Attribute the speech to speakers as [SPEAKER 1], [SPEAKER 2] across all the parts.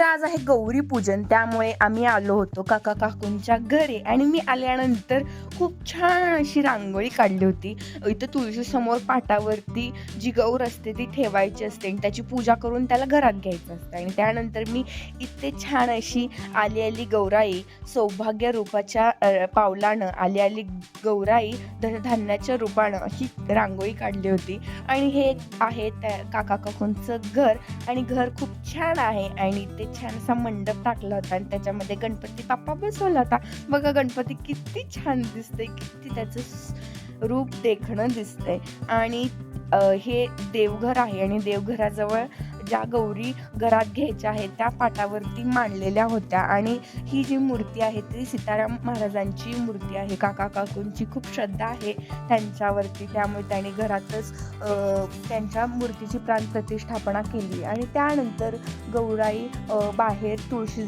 [SPEAKER 1] तर आज आहे गौरी पूजन. त्यामुळे आम्ही आलो होतो काका काकूंच्या घरी. आणि मी आल्यानंतर खूप छान अशी रांगोळी काढली होती. इथं तुळशी समोर पाटावरती जी गौर असते ती ठेवायची असते आणि त्याची पूजा करून त्याला घरात घ्यायचं असतं. आणि त्यानंतर मी इथे छान अशी आली आली गौराई सौभाग्य रूपाच्या पावलानं आली आली गौराई धनधान्याच्या रूपानं अशी रांगोळी काढली होती. आणि हे आहे त्या काका काकूंचं घर. आणि घर खूप छान आहे. आणि ते छान असा मंडप टाकला होता आणि त्याच्यामध्ये गणपती बाप्पा बसवला होता. बघा गणपती किती छान दिसतंय किती त्याचं रूप देखणं दिसतंय. आणि हे देवघर आहे आणि देवघराजवळ ज्या गौरी घरात घ्यायच्या आहेत त्या पाटावरती मांडलेल्या होत्या. आणि ही जी मूर्ती आहे ती सीताराम महाराजांची मूर्ती आहे. काका काकूंची खूप श्रद्धा आहे त्यांच्यावरती. त्यामुळे त्यांनी घरातच त्यांच्या मूर्तीची प्राणप्रतिष्ठापना केली. आणि त्यानंतर गौराई बाहेर तुळशी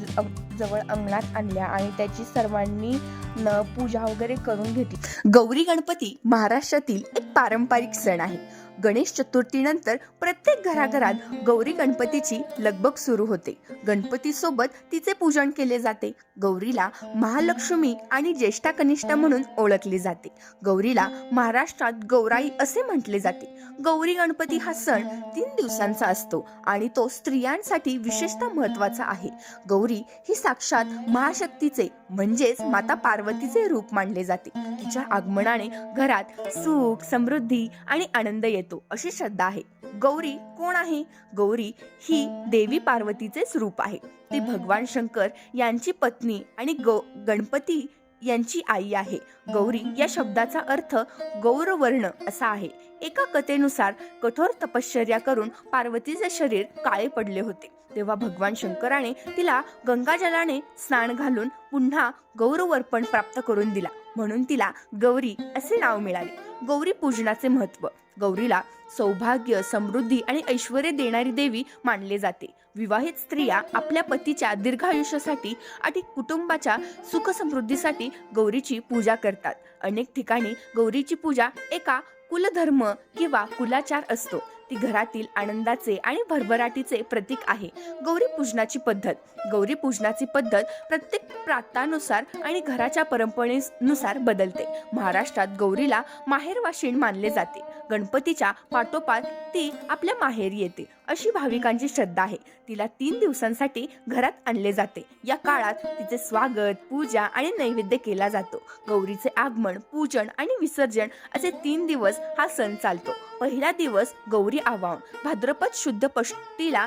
[SPEAKER 1] जवळ अंगणात आणल्या आणि त्याची सर्वांनी न पूजा वगैरे करून घेतली. गौरी गणपती महाराष्ट्रातील एक पारंपरिक सण आहे. गणेश चतुर्थीनंतर प्रत्येक घराघरात गौरी गणपतीची लगबग सुरू होते. गणपतीसोबत तिचे पूजन केले जाते. गौरीला महालक्ष्मी आणि ज्येष्ठा कनिष्ठा म्हणून ओळखली जाते. गौरीला महाराष्ट्रात गौराई असे म्हटले जाते. गौरी गणपती हा सण तीन दिवसांचा असतो आणि तो स्त्रियांसाठी विशेषतः महत्त्वाचा आहे. गौरी ही साक्षात महाशक्तीचे म्हणजेच माता पार्वतीचे रूप मानले जाते. तिच्या आगमनाने घरात सुख समृद्धी आणि आनंद येतो. अशी श्रद्धा आहे. गौरी कोण आहे? गौरी ही देवी पार्वतीचेच रूप आहे. ती भगवान शंकर यांची पत्नी आणि गौ गणपती यांची आई आहे. गौरी या शब्दाचा अर्थ गौरवर्ण असा आहे. एका कथेनुसार कठोर तपश्चर्या करून पार्वतीचे शरीर काळे पडले होते. तेव्हा भगवान शंकराने तिला गंगाजलाने स्नान घालून पुन्हा गौरवर्पण प्राप्त करून दिला. म्हणून तिला गौरी असे नाव मिळाले. गौरी पूजनाचे महत्त्व. गौरीला सौभाग्य समृद्धी आणि ऐश्वर देणारी देवी मानले जाते. विवाहित स्त्रिया आपल्या पतीच्या दीर्घायुष्यासाठी आणि कुटुंबाच्या सुख समृद्धीसाठी गौरीची पूजा करतात. अनेक ठिकाणी गौरीची पूजा एका कुलधर्म किंवा कुलाचार असतो. ती घरातील आनंदाचे आणि भरभराटीचे प्रतीक आहे. गौरी पूजनाची पद्धत. गौरी पूजनाची पद्धत प्रत्येक प्रांतानुसार आणि घराच्या परंपरेनुसार बदलते. महाराष्ट्रात गौरीला माहेरवाशीण मानले जाते. गणपतीच्या पाठोपाठ ती आपल्या माहेरी येते. अशी भाविकांची श्रद्धा आहे. तिला तीन दिवसांसाठी घरात आणले जाते. या काळात तिचे स्वागत पूजा आणि नैवेद्य केला जातो. गौरीचे आगमन पूजन आणि विसर्जन असे तीन दिवस हा सण चालतो. पहिला दिवस गौरी आवाहन. भाद्रपद शुद्ध पष्टीला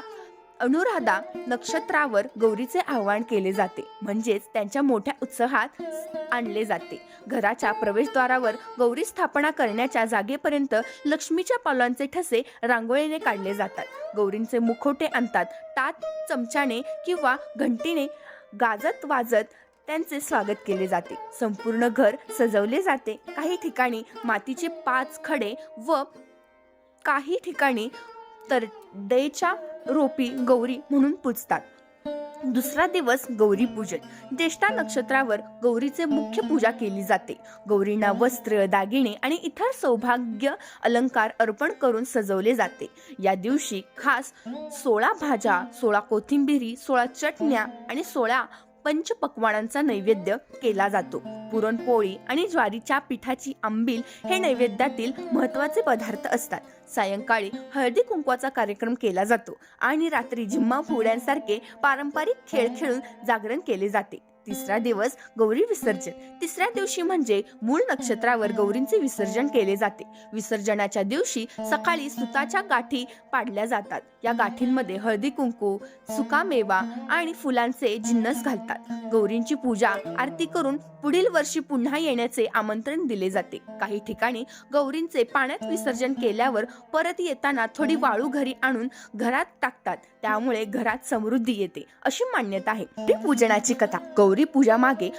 [SPEAKER 1] अनुराधा नक्षत्रावर गौरीचे आवाहन केले जाते. म्हणजेच त्यांच्या मोठ्या उत्साहात आणले जाते. घराच्या प्रवेशद्वारावर गौरी स्थापना करण्याच्या जागेपर्यंत लक्ष्मीच्या पावलांचे ठसे रांगोळीने काढले जातात. गौरींचे मुखोटे आणतात. तात चमच्याने किंवा घंटीने गाजत वाजत त्यांचे स्वागत केले जाते. संपूर्ण घर सजवले जाते. काही ठिकाणी मातीचे पाच खडे व काही ठिकाणी तर तरडेच्या रोपी गौरी म्हणून पूजतात. दुसरा दिवस गौरी पूजन. ज्येष्ठा नक्षत्रावर गौरीचे मुख्य पूजा केली जाते. गौरींना वस्त्र दागिने आणि इतर सौभाग्य अलंकार अर्पण करून सजवले जाते. या दिवशी खास सोळा भाज्या सोळा कोथिंबिरी सोळा चटण्या आणि सोळा पंचपक्वानांचा नैवेद्य केला जातो. पुरणपोळी आणि ज्वारीच्या पिठाची आंबील हे नैवेद्यातील महत्त्वाचे पदार्थ असतात. सायंकाळी हळदी कुंकवाचा कार्यक्रम केला जातो आणि रात्री जिम्मा फुड्यांसारखे पारंपरिक खेळ खेळून जागरण केले जाते. तिसरा दिवस गौरी विसर्जन. तिसऱ्या दिवशी म्हणजे मूळ नक्षत्रावर गौरींचे विसर्जन केले जाते. विसर्जनाच्या दिवशी सकाळी सुताच्या गाठी पाडल्या जातात. या गाठींमध्ये हळदी कुंकू सुकामेवा आणि फुलांचे जिन्नस घालतात. गौरींची पूजा आरती करून पुढील वर्षी पुन्हा येण्याचे आमंत्रण दिले जाते. काही ठिकाणी गौरींचे पाण्यात विसर्जन केल्यावर परत येताना थोडी वाळू घरी आणून घरात टाकतात. त्यामुळे घरात समृद्धी येते अशी मान्यता आहे. गौरी पूजनाची कथा. गौरी गौरी पूजा मागे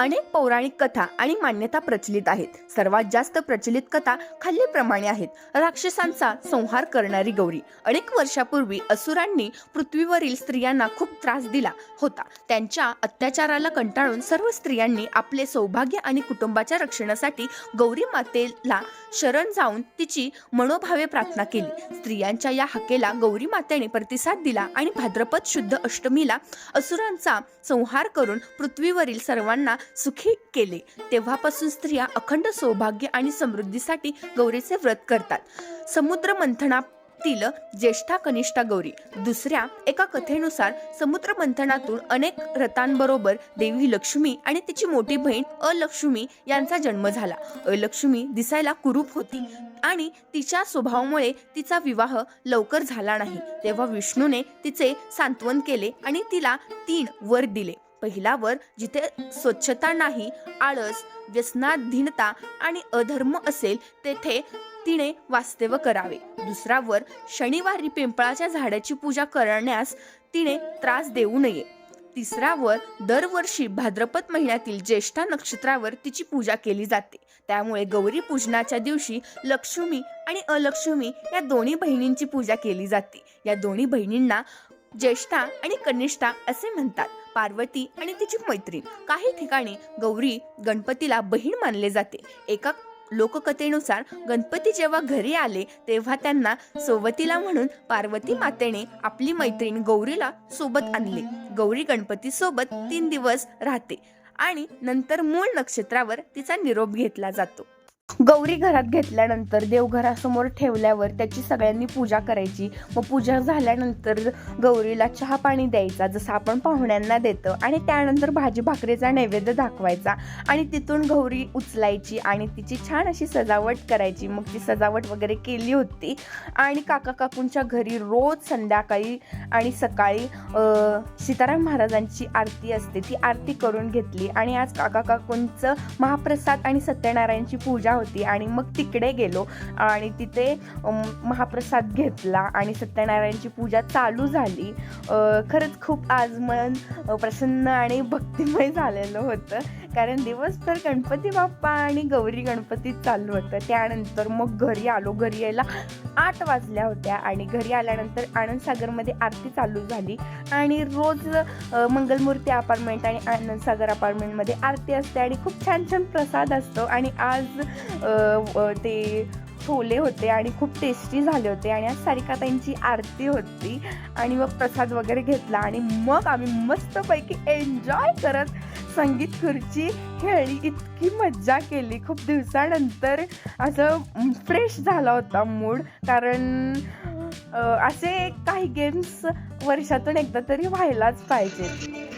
[SPEAKER 1] अनेक पौराणिक कथा आणि मान्यता प्रचलित आहेत. सर्वात जास्त प्रचलित कथा खालीलप्रमाणे आहेत. राक्षसांचा संहार करणारी गौरी. अनेक वर्षापूर्वी असुरांनी पृथ्वीवरील स्त्रियांना खूप त्रास दिला होता. त्यांच्या अत्याचाराला कंटाळून सर्व स्त्रियांनी आपले सौभाग्य आणि कुटुंबाच्या रक्षणासाठी गौरी मातेला शरण जाऊन तिची मनोभावे प्रार्थना केली. स्त्रियांच्या या हकेला गौरी मातेने प्रतिसाद दिला आणि भाद्रपद शुद्ध अष्टमीला असुरांचा संहार करून पृथ्वीवरील सर्वांना सुखी केले. तेव्हापासून स्त्रिया अखंड सौभाग्य आणि समृद्धीसाठी गौरीचे व्रत करतात. समुद्र मंथनातील ज्येष्ठा कनिष्ठा गौरी. दुसऱ्या एका कथेनुसार समुद्र मंथनातून अनेक रथांबरोबर देवी लक्ष्मी आणि तिची मोठी बहीण अलक्ष्मी यांचा जन्म झाला. अलक्ष्मी दिसायला कुरूप होती आणि तिच्या स्वभावामुळे तिचा विवाह लवकर झाला नाही. तेव्हा विष्णूने तिचे सांत्वन केले आणि तिला तीन वर दिले. पहिला वर जिथे स्वच्छता नाही आळस व्यसनाधीनता आणि अधर्म असेल तेथे तिने वास्तव्य करावे. दुसरावर शनिवारी पिंपळाच्या झाडाची पूजा करण्यास तिने त्रास देऊ नये. तिसरावर दरवर्षी भाद्रपद महिन्यातील ज्येष्ठा नक्षत्रावर तिची पूजा केली जाते. त्यामुळे गौरी पूजनाच्या दिवशी लक्ष्मी आणि अलक्ष्मी या दोन्ही बहिणींची पूजा केली जाते. या दोन्ही बहिणींना ज्येष्ठा आणि कनिष्ठा असे म्हणतात. पार्वती आणि तिची मैत्रीण. काही ठिकाणी गौरी गणपतीला बहीण मानले जाते. एका लोककथेनुसार गणपती जेव्हा घरी आले तेव्हा त्यांना सोबतीला म्हणून पार्वती मातेने आपली मैत्रीण गौरीला सोबत आणले. गौरी गणपती सोबत तीन दिवस राहते आणि नंतर मूळ नक्षत्रावर तिचा निरोप घेतला जातो. गौरी घरात घेतल्यानंतर देवघरासमोर ठेवल्यावर त्याची सगळ्यांनी पूजा करायची. मग पूजा झाल्यानंतर गौरीला चहा पाणी द्यायचा जसं आपण पाहुण्यांना देतं. आणि त्यानंतर भाजी भाकरीचा नैवेद्य दाखवायचा. आणि तिथून गौरी उचलायची आणि तिची छान अशी सजावट करायची. मग ती सजावट वगैरे केली होती. आणि काका काकूंच्या घरी रोज संध्याकाळी आणि सकाळी सीताराम महाराजांची आरती असते. ती आरती करून घेतली. आणि आज काका काकूंचं महाप्रसाद आणि सत्यनारायणची पूजा होती आणि मग तिकडे गेलो आणि तिथे महाप्रसाद घेतला आणि सत्यनारायणची पूजा चालू झाली. खरंच खूप आज मन प्रसन्न आणि भक्तिमय झालेलं होतं. कारण दिवसभर गणपती बाप्पा आणि गौरी गणपती चालू होतं. त्यानंतर मग घरी आलो. घरी यायला आठ वाजल्या होत्या आणि घरी आल्यानंतर आनंदसागरमध्ये आरती चालू झाली. आणि रोज मंगलमूर्ती अपार्टमेंट आणि आनंदसागर अपार्टमेंटमध्ये आरती असते आणि खूप छान छान प्रसाद असतो. आणि आज ते छोले होते आणि खूप टेस्टी झाले होते आणि आज सारिकाताईंची आरती होती. आणि मग प्रसाद वगैरे घेतला आणि मग आम्ही मस्तपैकी एन्जॉय करत संगीत खुर्ची खेळली. इतकी मज्जा केली. खूप दिवसानंतर असं फ्रेश झाला होता मूड कारण असे काही गेम्स वर्षातून एकदा तरी व्हायलाच पाहिजे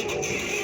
[SPEAKER 1] Oh,